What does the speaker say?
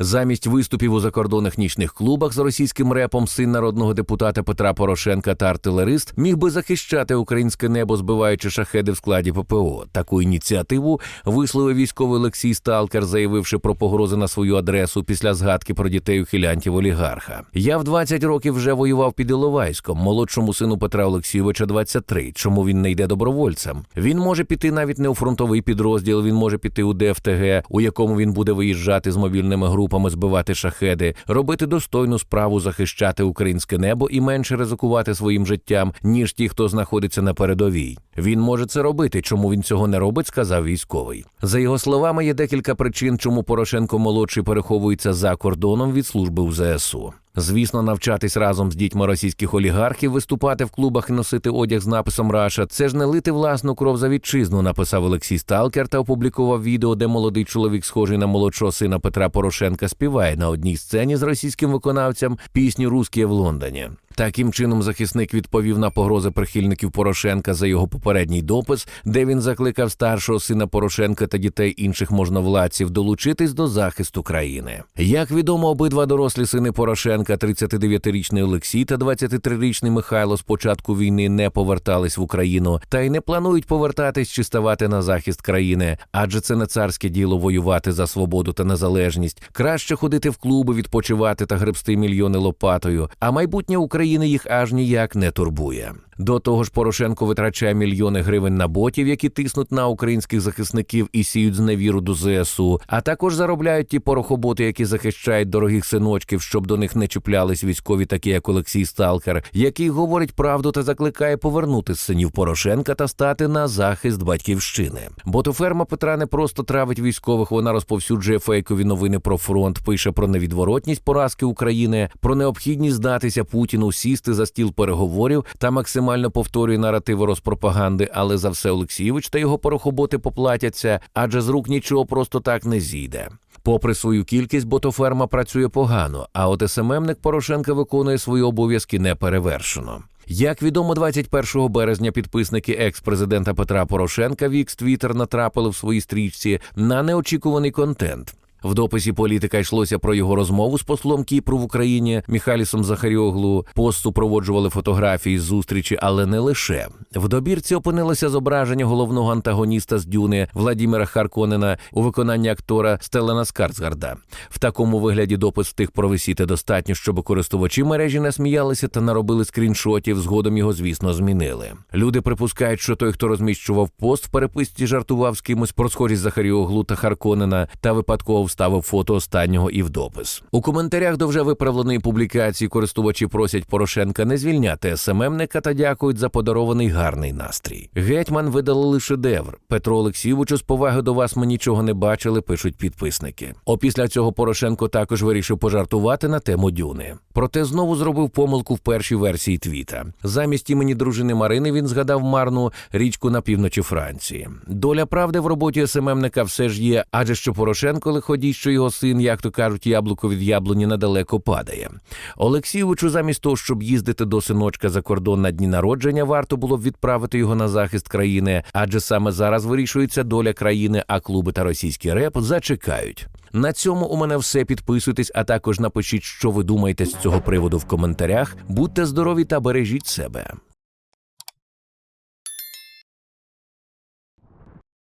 Замість виступів у закордонних нічних клубах з російським репом син народного депутата Петра Порошенка та артилерист міг би захищати українське небо, збиваючи шахеди в складі ППО. Таку ініціативу висловив військовий Олексій Сталкер, заявивши про погрози на свою адресу після згадки про дітей ухилянтів олігарха. Я в 20 років вже воював під Іловайськом, молодшому сину Петра Олексійовича 23. Чому він не йде добровольцем? Він може піти навіть не у фронтовий підрозділ, він може піти у ДФТГ, у якому він буде виїжджати з мобільними групами, збивати шахеди, робити достойну справу, захищати українське небо і менше ризикувати своїм життям, ніж ті, хто знаходиться на передовій. Він може це робити. Чому він цього не робить, сказав військовий. За його словами, є декілька причин, чому Порошенко молодший переховується за кордоном від служби в ЗСУ. Звісно, навчатись разом з дітьми російських олігархів, виступати в клубах і носити одяг з написом Раша це ж не лити власну кров за вітчизну, написав Олексій Сталкер та опублікував відео, де молодий чоловік, схожий на молодшого сина Петра Порошенка, співає на одній сцені з російським виконавцем пісню «Русськє в Лондоні. Таким чином, захисник відповів на погрози прихильників Порошенка за його попередній допис, де він закликав старшого сина Порошенка та дітей інших можновладців долучитись до захисту країни. Як відомо, обидва дорослі сини Порошенка, 39-річний Олексій та 23-річний Михайло, з початку війни не повертались в Україну та й не планують повертатись чи ставати на захист країни, адже це не царське діло воювати за свободу та незалежність. Краще ходити в клуби, відпочивати та гребсти мільйони лопатою. А майбутнє України їх аж ніяк не турбує. До того ж, Порошенко витрачає мільйони гривень на ботів, які тиснуть на українських захисників і сіють зневіру до ЗСУ, а також заробляють ті порохоботи, які захищають дорогих синочків, щоб до них не чіплялись військові, такі як Олексій Сталкер, який говорить правду та закликає повернути синів Порошенка та стати на захист батьківщини. Ботоферма Петра не просто травить військових, вона розповсюджує фейкові новини про фронт, пише про невідворотність поразки України, про необхідність здатися Путіну, сісти за стіл переговорів та максимально максимально повторює наративи розпропаганди, але за все Олексійович та його порохоботи поплатяться, адже з рук нічого просто так не зійде. Попри свою кількість, ботоферма працює погано, а от СММник Порошенка виконує свої обов'язки неперевершено. Як відомо, 21 березня підписники екс-президента Петра Порошенка Вікс Твіттер натрапили в своїй стрічці на неочікуваний контент. В дописі політика йшлося про його розмову з послом Кіпру в Україні Міхалісом Захаріоглу. Пост супроводжували фотографії з зустрічі, але не лише в добірці опинилося зображення головного антагоніста з Дюни Владіміра Харконена у виконанні актора Стелена Скарцгарда. В такому вигляді допис встиг провисіти достатньо, щоб користувачі мережі не сміялися та наробили скріншотів. Згодом його, звісно, змінили. Люди припускають, що той, хто розміщував пост в переписці, жартував з кимось про схожість Захаріоглу та Харконена та випадково вставив фото останнього і в допис. У коментарях до вже виправленої публікації користувачі просять Порошенка не звільняти СММника та дякують за подарований гарний настрій. Гетьман видалили шедевр. Петро Олексійовичу, з поваги до вас ми нічого не бачили, пишуть підписники. Опісля цього Порошенко також вирішив пожартувати на тему Дюни. Проте знову зробив помилку в першій версії твіта. Замість імені дружини Марини він згадав марну річку на півночі Франції. Доля правди в роботі СММника все ж є, адже що Порошенко лиходій, що його син, як то кажуть, яблуко від яблуні недалеко падає. Олексійовичу, замість того, щоб їздити до синочка за кордон на дні народження, варто було б відправити його на захист країни, адже саме зараз вирішується доля країни, а клуби та російський реп зачекають. На цьому у мене все. Підписуйтесь, а також напишіть, що ви думаєте з цього приводу в коментарях. Будьте здорові та бережіть себе.